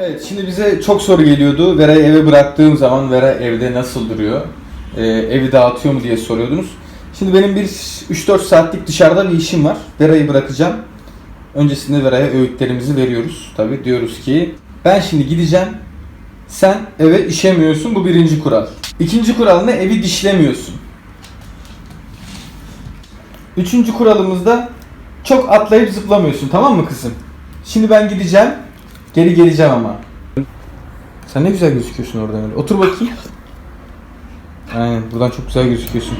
Evet şimdi bize çok soru geliyordu. Vera'yı eve bıraktığım zaman Vera evde nasıl duruyor? Ee, evi dağıtıyor mu diye soruyordunuz. Şimdi benim bir 3-4 saatlik dışarıda bir işim var. Vera'yı bırakacağım. Öncesinde Vera'ya öğütlerimizi veriyoruz. Tabii diyoruz ki ben şimdi gideceğim. Sen eve işemiyorsun. Bu birinci kural. İkinci kural ne? Evi dişlemiyorsun. Üçüncü kuralımızda çok atlayıp zıplamıyorsun. Tamam mı kızım? Şimdi ben gideceğim. Geri geleceğim ama. Sen ne güzel gözüküyorsun oradan öyle. Otur bakayım. Aynen buradan çok güzel gözüküyorsun.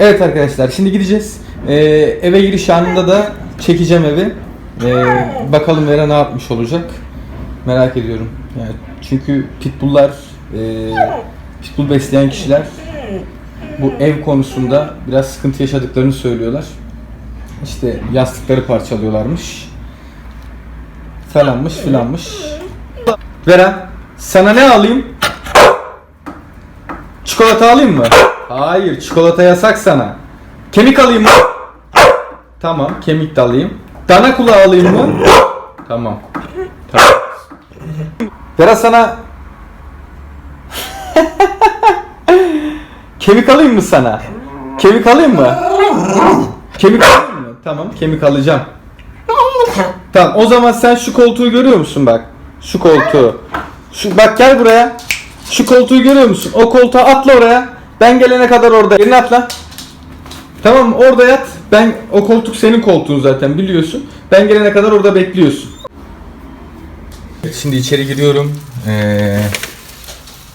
Evet arkadaşlar şimdi gideceğiz. Ee, eve giriş anında da çekeceğim evi. Ee, bakalım Vera ne yapmış olacak. Merak ediyorum. Yani çünkü pitbulllar, e, pitbull besleyen kişiler bu ev konusunda biraz sıkıntı yaşadıklarını söylüyorlar. İşte yastıkları parçalıyorlarmış. Falanmış filanmış. Vera sana ne alayım? Çikolata alayım mı? Hayır çikolata yasak sana. Kemik alayım mı? Tamam kemik de alayım. Dana kulağı alayım mı? Tamam. Tamam. Vera sana Kemik alayım mı sana? Kemik alayım mı? Kemik alayım mı? Tamam kemik alacağım. Tamam o zaman sen şu koltuğu görüyor musun bak? Şu koltuğu. Şu, bak gel buraya. Şu koltuğu görüyor musun? O koltuğa atla oraya. Ben gelene kadar orada. Yerine atla. Tamam orada yat. Ben o koltuk senin koltuğun zaten biliyorsun. Ben gelene kadar orada bekliyorsun. Şimdi içeri giriyorum. Ee,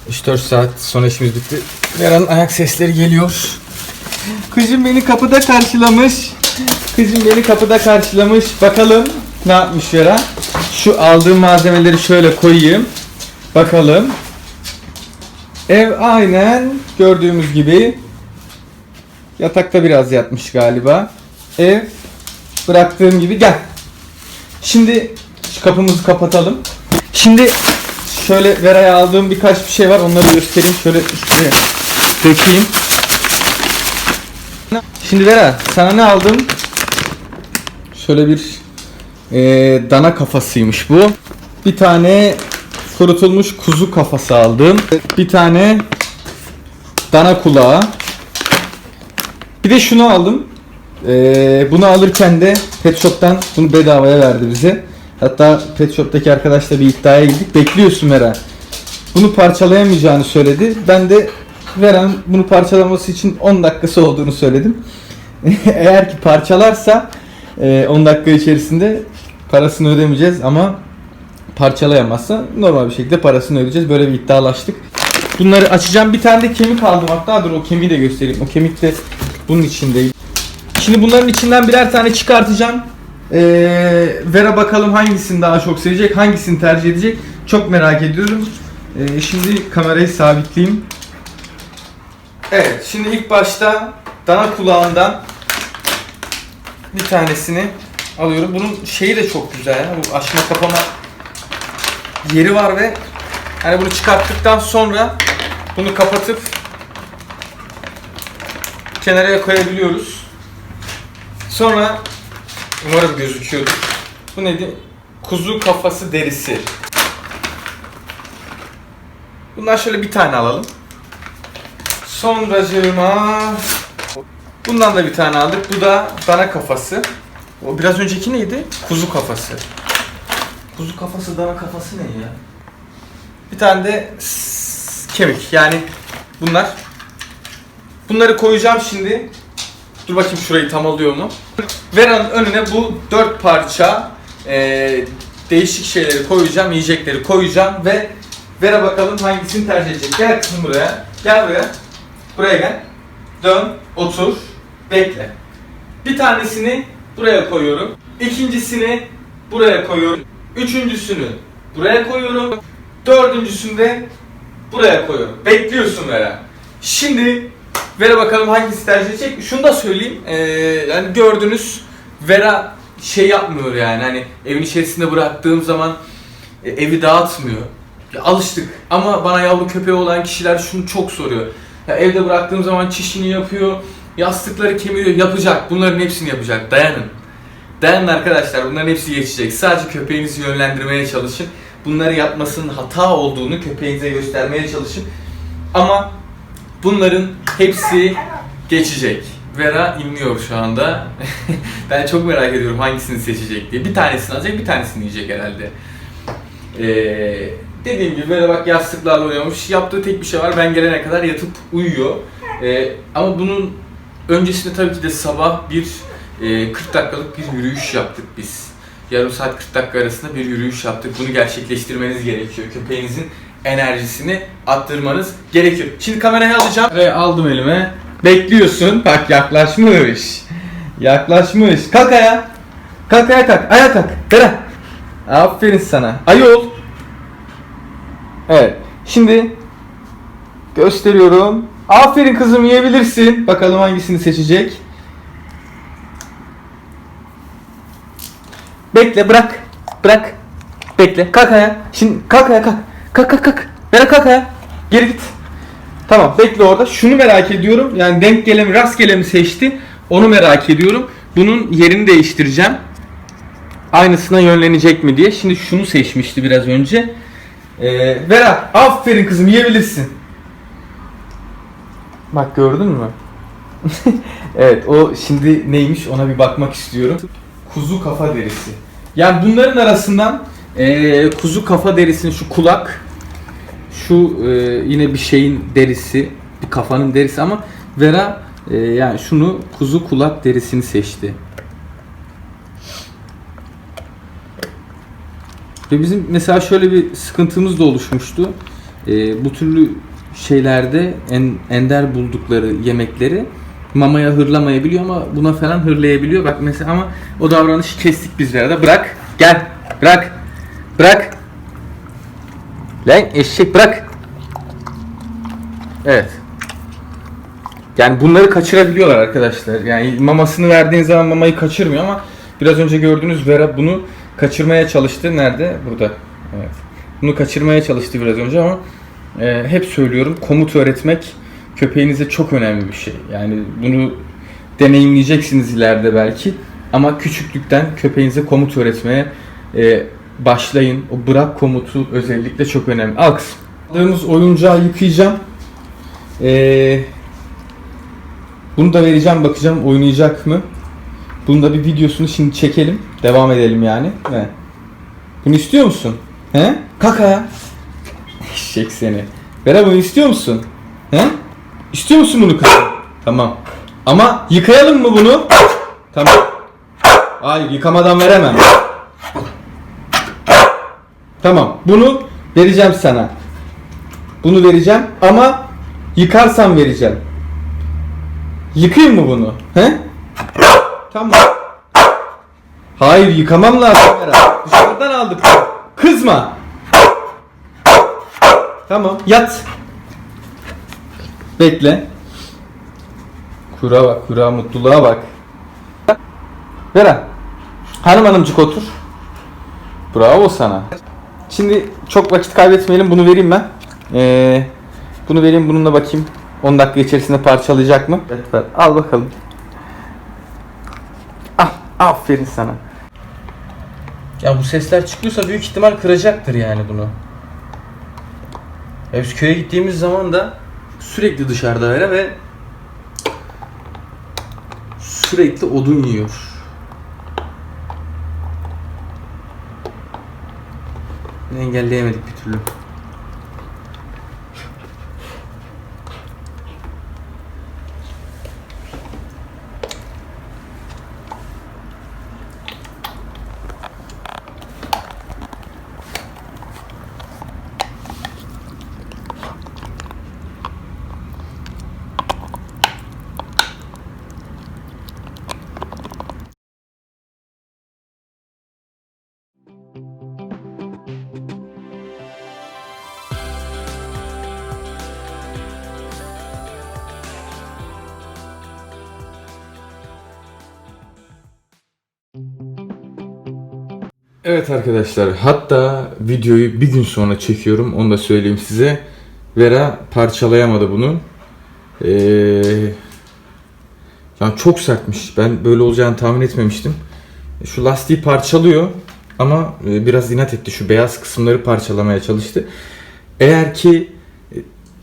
3-4 saat sonra işimiz bitti. Vera'nın ayak sesleri geliyor. Kızım beni kapıda karşılamış. Kızım beni kapıda karşılamış. Bakalım ne yapmış Vera. Şu aldığım malzemeleri şöyle koyayım. Bakalım. Ev aynen gördüğümüz gibi. Yatakta biraz yatmış galiba. Ev bıraktığım gibi gel. Şimdi şu kapımızı kapatalım. Şimdi şöyle Vera'ya aldığım birkaç bir şey var. Onları göstereyim. Şöyle şuraya dökeyim. Şimdi Vera sana ne aldım? Şöyle bir eee, dana kafasıymış bu. Bir tane kurutulmuş kuzu kafası aldım. Bir tane dana kulağı. Bir de şunu aldım. Eee, bunu alırken de Pet Shop'tan bunu bedavaya verdi bize. Hatta Pet Shop'taki arkadaşla bir iddiaya girdik. Bekliyorsun Vera. Bunu parçalayamayacağını söyledi. Ben de Vera'nın bunu parçalaması için 10 dakikası olduğunu söyledim. Eğer ki parçalarsa e, 10 dakika içerisinde parasını ödemeyeceğiz ama parçalayamazsa normal bir şekilde parasını ödeyeceğiz. Böyle bir iddialaştık. Bunları açacağım. Bir tane de kemik aldım hatta. Dur o kemiği de göstereyim. O kemik de bunun içindeydi. Şimdi bunların içinden birer tane çıkartacağım. Ee, Vera bakalım hangisini daha çok sevecek, hangisini tercih edecek. Çok merak ediyorum. Ee, şimdi kamerayı sabitleyeyim. Evet, şimdi ilk başta dana kulağından bir tanesini alıyorum. Bunun şeyi de çok güzel ya. Bu açma kapama yeri var ve hani bunu çıkarttıktan sonra bunu kapatıp kenara koyabiliyoruz. Sonra umarım gözüküyordur. Bu neydi? Kuzu kafası derisi. Bundan şöyle bir tane alalım. Sonracığıma bundan da bir tane aldık. Bu da dana kafası. O biraz önceki neydi? Kuzu kafası. Kuzu kafası, dana kafası ne ya? Bir tane de kemik. Yani bunlar. Bunları koyacağım şimdi. Dur bakayım şurayı tam alıyor mu? Vera'nın önüne bu dört parça eee, değişik şeyleri koyacağım, yiyecekleri koyacağım ve Vera bakalım hangisini tercih edecek. Gel kızım buraya. Gel buraya. Buraya gel. Dön, otur, bekle. Bir tanesini buraya koyuyorum. İkincisini buraya koyuyorum. Üçüncüsünü buraya koyuyorum. Dördüncüsünü de buraya koyuyorum. Bekliyorsun Vera. Şimdi Vera bakalım hangisi tercih edecek. Şunu da söyleyeyim. Ee, yani gördünüz Vera şey yapmıyor yani hani evin içerisinde bıraktığım zaman e, evi dağıtmıyor. Alıştık ama bana yavru köpeği olan kişiler şunu çok soruyor. Ya, evde bıraktığım zaman çişini yapıyor, yastıkları kemiriyor, yapacak. Bunların hepsini yapacak. Dayanın. Dayanın arkadaşlar bunların hepsi geçecek. Sadece köpeğinizi yönlendirmeye çalışın. bunları yapmasının hata olduğunu köpeğinize göstermeye çalışın. Ama bunların hepsi geçecek. Vera inliyor şu anda. ben çok merak ediyorum hangisini seçecek diye. Bir tanesini alacak, bir tanesini yiyecek herhalde. Ee, dediğim gibi Vera bak yastıklarla oynamış. Yaptığı tek bir şey var. Ben gelene kadar yatıp uyuyor. Ee, ama bunun öncesinde tabii ki de sabah bir e, 40 dakikalık bir yürüyüş yaptık biz. Yarım saat 40 dakika arasında bir yürüyüş yaptık. Bunu gerçekleştirmeniz gerekiyor. Köpeğinizin enerjisini arttırmanız gerekiyor. Şimdi kamerayı alacağım. Ve aldım elime. Bekliyorsun. Bak yaklaşmış. Yaklaşmış. Kalk ayağa. Kalk ayağa kalk. Ayağa kalk. Bera. Aferin sana. Ayol. Evet. Şimdi gösteriyorum. Aferin kızım yiyebilirsin. Bakalım hangisini seçecek. Bekle bırak. Bırak. Bekle. Kalk ayağa. Şimdi kalk ayağa kalk. Kalk kalk kalk. Bera kalk ayağa. Geri git. Tamam bekle orada. Şunu merak ediyorum. Yani denk gelen rastgele mi seçti? Onu merak ediyorum. Bunun yerini değiştireceğim. Aynısına yönlenecek mi diye. Şimdi şunu seçmişti biraz önce. Ee, Vera aferin kızım yiyebilirsin. Bak gördün mü? evet o şimdi neymiş ona bir bakmak istiyorum. Kuzu kafa derisi. Yani bunların arasından ee, kuzu kafa derisinin şu kulak, şu e, yine bir şeyin derisi, bir kafanın derisi ama Vera e, yani şunu kuzu kulak derisini seçti. Ve bizim mesela şöyle bir sıkıntımız da oluşmuştu. E, bu türlü şeylerde en, ender buldukları yemekleri mamaya hırlamayabiliyor ama buna falan hırlayabiliyor. Bak mesela ama o davranışı kestik biz Vera'da. Bırak, gel, bırak, bırak. Lan eşek bırak. Evet. Yani bunları kaçırabiliyorlar arkadaşlar. Yani mamasını verdiğin zaman mamayı kaçırmıyor ama biraz önce gördüğünüz Vera bunu kaçırmaya çalıştı. Nerede? Burada. Evet. Bunu kaçırmaya çalıştı biraz önce ama e, hep söylüyorum komut öğretmek köpeğinize çok önemli bir şey. Yani bunu deneyimleyeceksiniz ileride belki ama küçüklükten köpeğinize komut öğretmeye e, başlayın. O bırak komutu özellikle çok önemli. Kızım. Aldığımız oyuncağı yıkayacağım. Ee, bunu da vereceğim bakacağım oynayacak mı? Bunun da bir videosunu şimdi çekelim. Devam edelim yani. He. Bunu istiyor musun? He? Kaka. Eşek seni. Vera bunu istiyor musun? He? İstiyor musun bunu kızım? Tamam. Ama yıkayalım mı bunu? Tamam. Hayır yıkamadan veremem. Tamam. Bunu vereceğim sana. Bunu vereceğim ama yıkarsam vereceğim. Yıkayayım mı bunu? He? Tamam. Hayır yıkamam lazım Vera. Dışarıdan aldık. Kızma. Tamam yat. Bekle. Kura bak kura mutluluğa bak. Vera. Hanım hanımcık otur. Bravo sana. Şimdi çok vakit kaybetmeyelim. Bunu vereyim ben. Ee, bunu vereyim. Bununla bakayım. 10 dakika içerisinde parçalayacak mı? Evet ver. Al bakalım. Al. Aferin sana. Ya bu sesler çıkıyorsa büyük ihtimal kıracaktır yani bunu. Biz köye gittiğimiz zaman da sürekli dışarıda vera ve sürekli odun yiyor. Engelleyemedik bir türlü. Evet arkadaşlar hatta videoyu bir gün sonra çekiyorum onu da söyleyeyim size. Vera parçalayamadı bunu. Ee, yani çok sertmiş. Ben böyle olacağını tahmin etmemiştim. Şu lastiği parçalıyor ama e, biraz inat etti. Şu beyaz kısımları parçalamaya çalıştı. Eğer ki e,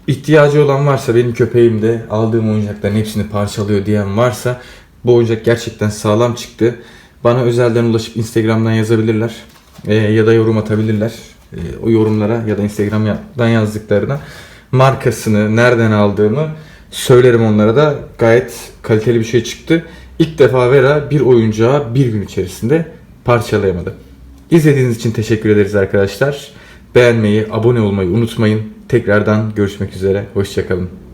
ihtiyacı olan varsa benim köpeğim de aldığım oyuncakların hepsini parçalıyor diyen varsa bu oyuncak gerçekten sağlam çıktı. Bana özelden ulaşıp Instagram'dan yazabilirler E, ya da yorum atabilirler. E, o yorumlara ya da Instagram'dan yazdıklarına markasını, nereden aldığımı söylerim onlara da. Gayet kaliteli bir şey çıktı. İlk defa Vera bir oyuncağı bir gün içerisinde parçalayamadı. İzlediğiniz için teşekkür ederiz arkadaşlar. Beğenmeyi, abone olmayı unutmayın. Tekrardan görüşmek üzere. Hoşçakalın.